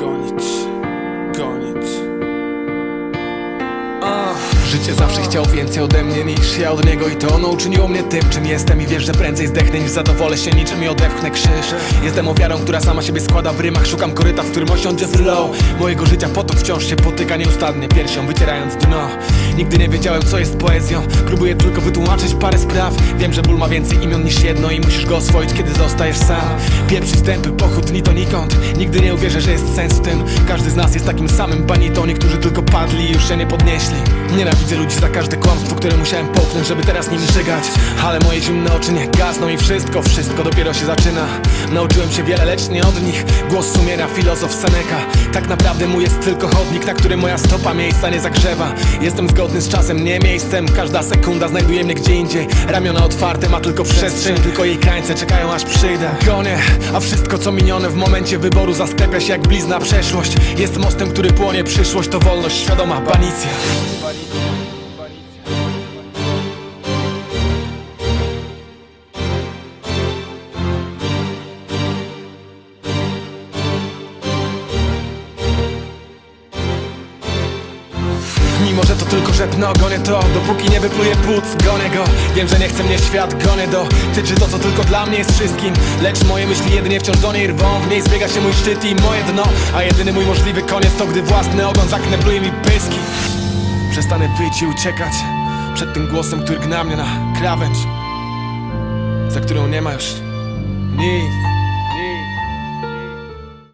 gonić, gonić. Życie zawsze chciał więcej ode mnie niż ja od niego I to ono uczyniło mnie tym, czym jestem I wiesz, że prędzej zdechnę niż zadowolę się niczym i odepchnę krzyż. Jestem ofiarą, która sama siebie składa w rymach Szukam koryta, w którym osiądzie flow. Mojego życia potok wciąż się potyka nieustannie Piersią wycierając dno. Nigdy nie wiedziałem, co jest poezją Próbuję tylko wytłumaczyć parę spraw. Wiem, że ból ma więcej imion niż jedno I musisz go oswoić, kiedy zostajesz sam. Pieprzyć tępy pochód ni to nikąd. Nigdy nie uwierzę, że jest sens w tym. Każdy z nas jest takim samym banitą Niektórzy tylko padli i już się nie podnieśli Nienawidzę ludzi za każde kłamstwo, które musiałem połknąć Żeby teraz nim żygać Ale moje zimne oczy nie gasną I wszystko, wszystko dopiero się zaczyna. Nauczyłem się wiele, lecz nie od nich. Głos sumienia, filozof Seneca. Tak naprawdę mój jest tylko chodnik Na którym moja stopa miejsca nie zagrzewa. Jestem zgodny z czasem, nie miejscem. Każda sekunda znajduje mnie gdzie indziej. Ramiona otwarte, ma tylko przestrzeń Tylko jej krańce czekają aż przyjdę. Gonię, a wszystko co minione w momencie wyboru Zasklepia się jak blizna przeszłość. Jest mostem, który płonie przyszłość To wolność, świadoma banicja Mimo, że to tylko rzepno, gonię to Dopóki nie wypluje płuc, gonię go. Wiem, że nie chce mnie świat, gonię do Tyczy. To, co tylko dla mnie jest wszystkim. Lecz moje myśli jedynie wciąż do niej rwą. W niej zbiega się mój szczyt i moje dno. A jedyny mój możliwy koniec to, gdy własny ogon zaknebluje mi pyski. Przestanę wyć i uciekać Przed tym głosem, który gna mnie na krawędź Za którą nie ma już nic